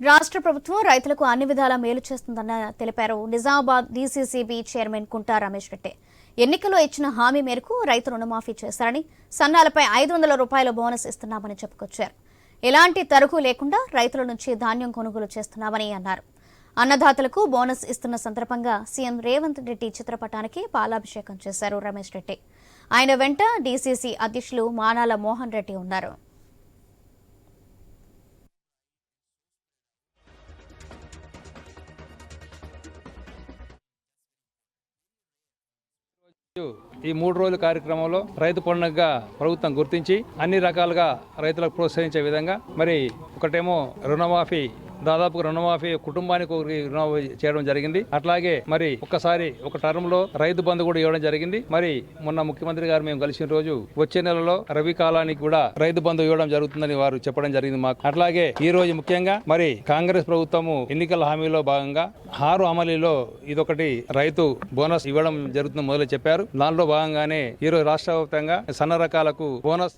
రాష్ట్ర ప్రభుత్వం రైతులకు అన్ని విధాలా మేలు చేస్తుందని తెలిపారు నిజామాబాద్ డీసీసీబీ చైర్మన్ కుంటా రమేష్ రెడ్డి. ఎన్నికల్లో ఇచ్చిన హామీ మేరకు రైతు రుణమాఫీ చేశారని సన్నాలపై ఐదు వందల రూపాయల బోనస్ ఇస్తున్నామని చెప్పుకొచ్చారు. ఎలాంటి తరుగు లేకుండా రైతుల నుంచి ధాన్యం కొనుగోలు చేస్తున్నామని అన్నారు. అన్నదాతలకు బోనస్ ఇస్తున్న సందర్భంగా సీఎం రేవంత్ రెడ్డి చిత్రపటానికి పాలాభిషేకం చేశారు రమేష్ రెడ్డి. ఆయన వెంట డీసీసీ అధ్యక్షులు మానాల మోహన్ రెడ్డి ఉన్నారు. ఈ మూడు రోజుల కార్యక్రమంలో రైతు పండుగగా ప్రభుత్వం గుర్తించి అన్ని రకాలుగా రైతులకు ప్రోత్సహించే విధంగా మరి ఒకటేమో రుణమాఫీ దాదాపు రుణమాఫీ కుటుంబానికి ఒకరికి రుణమాఫీ చేయడం జరిగింది. అట్లాగే మరి ఒక్కసారి ఒక టర్మ్లో రైతు బంధు కూడా ఇవ్వడం జరిగింది. మరి మొన్న ముఖ్యమంత్రి గారు మేము కలిసిన రోజు వచ్చే నెలలో రవి కాలానికి కూడా రైతు బంధు ఇవ్వడం జరుగుతుందని వారు చెప్పడం జరిగింది మాకు. అట్లాగే ఈ రోజు ముఖ్యంగా మరి కాంగ్రెస్ ప్రభుత్వము ఎన్నికల హామీలో భాగంగా హారు అమలీలో ఇదొకటి రైతు బోనస్ ఇవ్వడం జరుగుతుంది మొదలు చెప్పారు. దానిలో భాగంగానే ఈరోజు రాష్ట్ర వ్యాప్తంగా సన్న రకాలకు బోనస్